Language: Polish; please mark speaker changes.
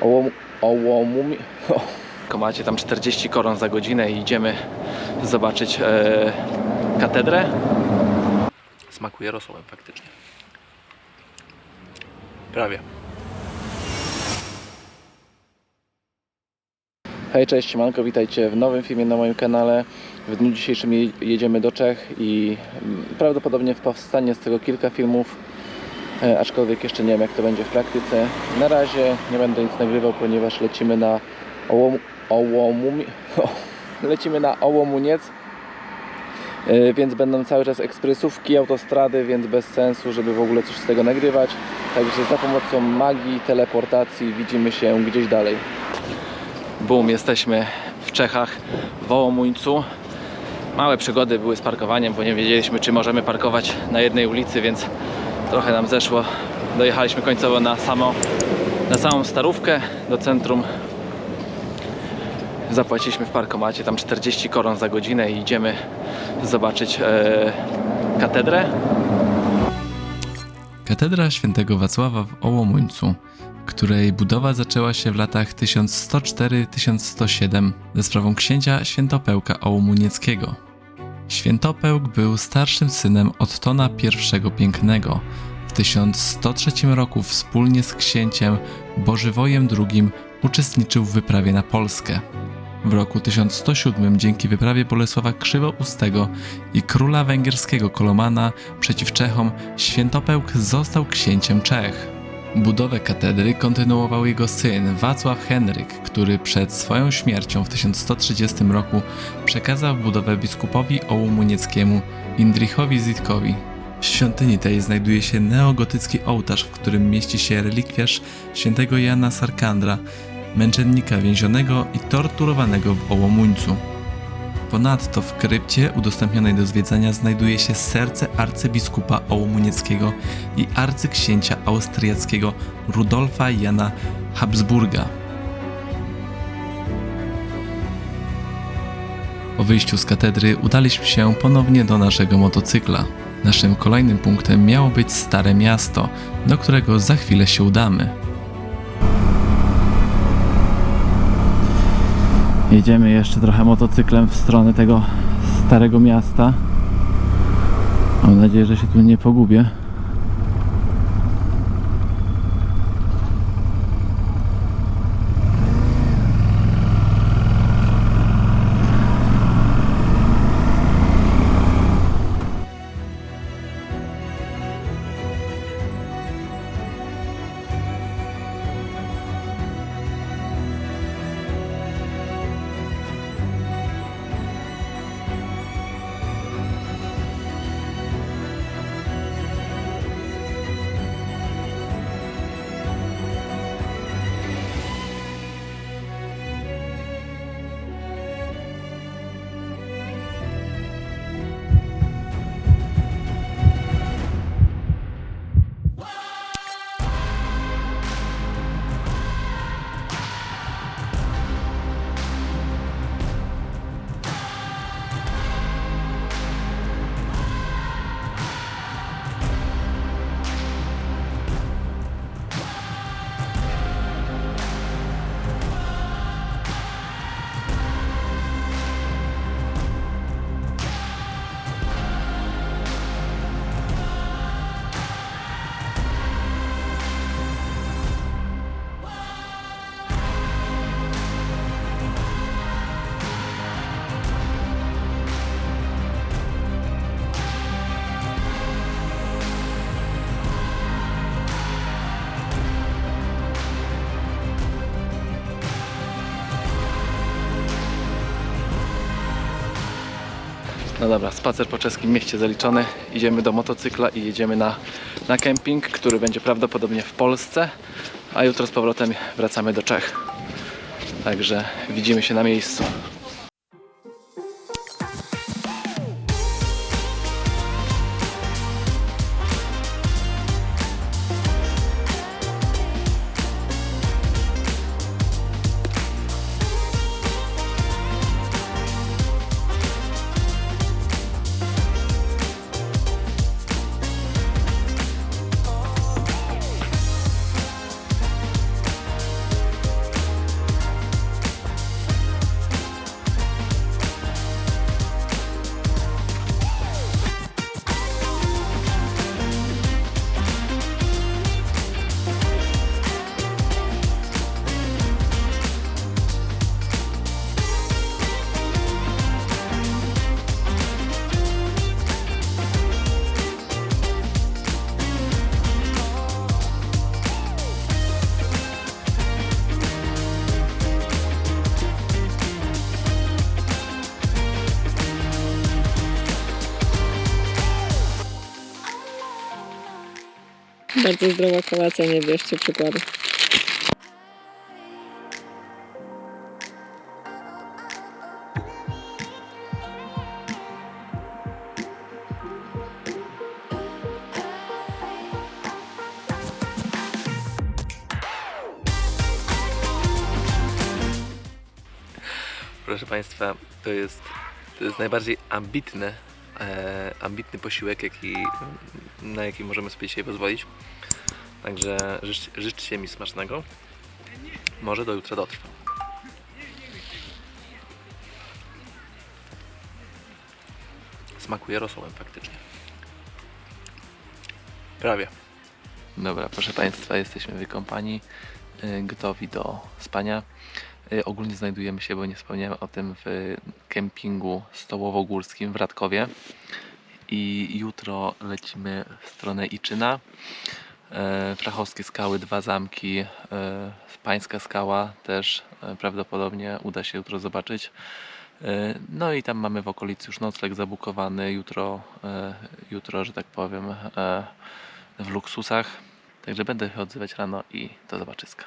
Speaker 1: Ołom, ołomumi... Macie tam 40 koron za godzinę i idziemy zobaczyć e, katedrę. Smakuje rosołem faktycznie. Prawie. Hej, cześć, siemanko, witajcie w nowym filmie na moim kanale. W dniu dzisiejszym je- jedziemy do Czech i mm, prawdopodobnie powstanie z tego kilka filmów, aczkolwiek jeszcze nie wiem jak to będzie w praktyce. Na razie nie będę nic nagrywał, ponieważ lecimy na Ołom, lecimy na Ołomuniec, e, więc będą cały czas ekspresówki, autostrady, więc bez sensu, żeby w ogóle coś z tego nagrywać. Także za pomocą magii, teleportacji widzimy się gdzieś dalej. Boom, jesteśmy w Czechach, w Wołomuńcu. Małe przygody były z parkowaniem, bo nie wiedzieliśmy, czy możemy parkować na jednej ulicy, więc trochę nam zeszło. Dojechaliśmy końcowo na, samo, na samą starówkę do centrum. Zapłaciliśmy w parkomacie tam 40 koron za godzinę i idziemy zobaczyć e, katedrę.
Speaker 2: Katedra świętego Wacława w Ołomuńcu, której budowa zaczęła się w latach 1104-1107 ze sprawą księcia Świętopełka Ołomunieckiego. Świętopełk był starszym synem Ottona I Pięknego. W 1103 roku wspólnie z księciem Bożywojem II uczestniczył w wyprawie na Polskę. W roku 1107 dzięki wyprawie Bolesława Krzywoustego i króla węgierskiego Kolomana przeciw Czechom Świętopełk został księciem Czech. Budowę katedry kontynuował jego syn Wacław Henryk, który przed swoją śmiercią w 1130 roku przekazał budowę biskupowi ołomunieckiemu Indrichowi Zitkowi. W świątyni tej znajduje się neogotycki ołtarz, w którym mieści się relikwiarz świętego Jana Sarkandra, męczennika więzionego i torturowanego w Ołomuńcu. Ponadto w krypcie udostępnionej do zwiedzania znajduje się serce arcybiskupa ołomunieckiego i arcyksięcia austriackiego Rudolfa Jana Habsburga. Po wyjściu z katedry udaliśmy się ponownie do naszego motocykla. Naszym kolejnym punktem miało być Stare Miasto, do którego za chwilę się udamy.
Speaker 1: Jedziemy jeszcze trochę motocyklem w stronę tego starego miasta. Mam nadzieję, że się tu nie pogubię. No dobra, spacer po czeskim mieście zaliczony. Idziemy do motocykla i jedziemy na, na kemping, który będzie prawdopodobnie w Polsce, a jutro z powrotem wracamy do Czech. Także widzimy się na miejscu.
Speaker 3: Bardzo zdrowa kolacja, nie bierzcie przykładu.
Speaker 1: Proszę Państwa, to jest, to jest najbardziej ambitny, e, ambitny posiłek, jaki, na jaki możemy sobie dzisiaj pozwolić. Także życz, życzcie mi smacznego. Może do jutra dotrwa. Smakuje rosołem faktycznie. Prawie. Dobra, proszę Państwa, jesteśmy wykąpani, y, gotowi do spania. Y, Ogólnie znajdujemy się, bo nie wspomniałem o tym, w kempingu stołowo-górskim w Radkowie. I jutro lecimy w stronę Iczyna. E, Frachowskie skały, dwa zamki, e, Pańska skała też e, prawdopodobnie uda się jutro zobaczyć. E, No i tam mamy w okolicy już nocleg zabukowany jutro, e, jutro że tak powiem, e, w luksusach. Także będę się odzywać rano i do zobaczyska.